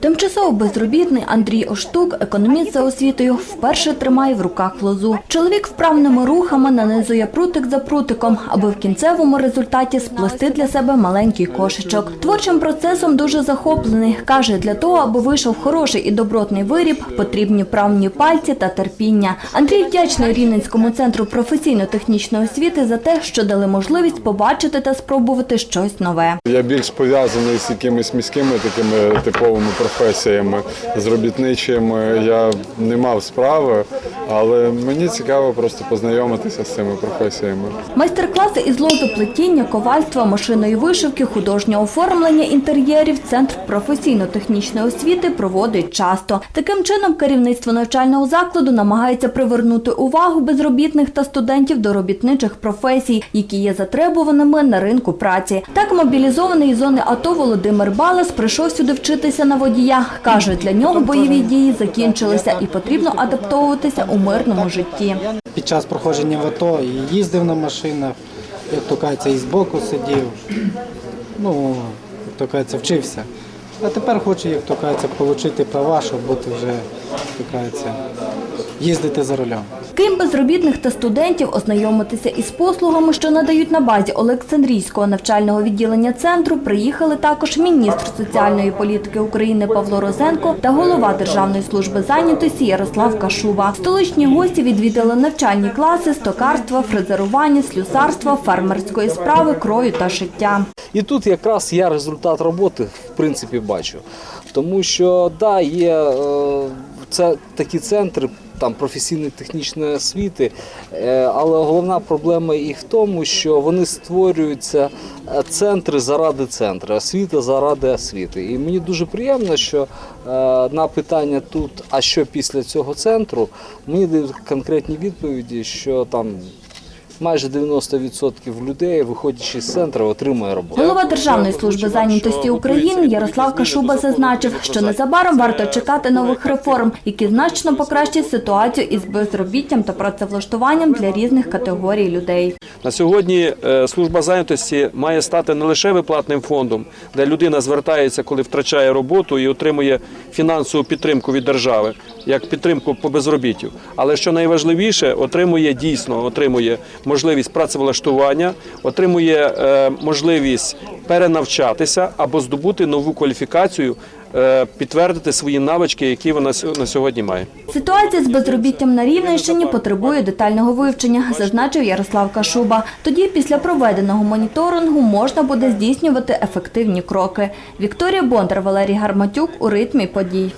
Тимчасово безробітний Андрій Оштук, економіст за освітою, вперше тримає в руках лозу. Чоловік вправними рухами нанизує прутик за прутиком, аби в кінцевому результаті сплести для себе маленький кошечок. Творчим процесом дуже захоплений. Каже, для того, аби вийшов хороший і добротний виріб, потрібні правні пальці та терпіння. Андрій вдячний Рівненському центру професійно-технічної освіти за те, що дали можливість побачити та спробувати щось нове. Я більш пов'язаний з якимись міськими такими типовими професіями, з робітничими. Я не мав справи, але мені цікаво просто познайомитися з цими професіями. Майстер-класи із лозоплетіння, ковальства, машинної вишивки, художнього оформлення інтер'єрів Центр професійно-технічної освіти проводить часто. Таким чином, керівництво навчального закладу намагається привернути увагу безробітних та студентів до робітничих професій, які є затребуваними на ринку праці. Так мобілізований із зони АТО Володимир Балас прийшов сюди вчитися на водія. Каже, для нього бойові дії закінчилися і потрібно адаптовуватися у мирному житті. Під час проходження в АТО їздив на машинах, як то кажеться, і збоку сидів. Ну, як то кажеться, вчився. А тепер хочу, як то кажеться, отримати права, щоб бути вже, як то кажеться, їздити за рулем. Крім безробітних та студентів, ознайомитися із послугами, що надають на базі Олександрійського навчального відділення центру, приїхали також міністр соціальної політики України Павло Розенко та голова Державної служби зайнятості Ярослав Кашуба. Столичні гості відвідали навчальні класи з токарства, фрезерування, слюсарства, фермерської справи, крою та шиття. І тут якраз я результат роботи в принципі бачу. Тому що да, є е, це такі центри там професійної технічної освіти, е, але головна проблема їх в тому, що вони створюються е, центри заради центру, освіта заради освіти. І мені дуже приємно, що е, на питання тут, а що після цього центру, мені дають конкретні відповіді, що там. Майже 90% людей, виходячи з центру, отримує роботу. Голова Державної служби зайнятості України Ярослав Кашуба зазначив, що незабаром варто чекати нових реформ, які значно покращать ситуацію із безробіттям та працевлаштуванням для різних категорій людей. На сьогодні е, служба зайнятості має стати не лише виплатним фондом, де людина звертається, коли втрачає роботу і отримує фінансову підтримку від держави, як підтримку по безробіттю. Але що найважливіше, отримує дійсно отримує можливість працевлаштування, отримує е, можливість перенавчатися або здобути нову кваліфікацію, е, підтвердити свої навички, які вона на сьогодні має. Ситуація з безробіттям на Рівненщині потребує детального вивчення, зазначив Ярослав Кашуба. Тоді, після проведеного моніторингу, можна буде здійснювати ефективні кроки. Вікторія Бондар, Валерій Гарматюк у ритмі подій.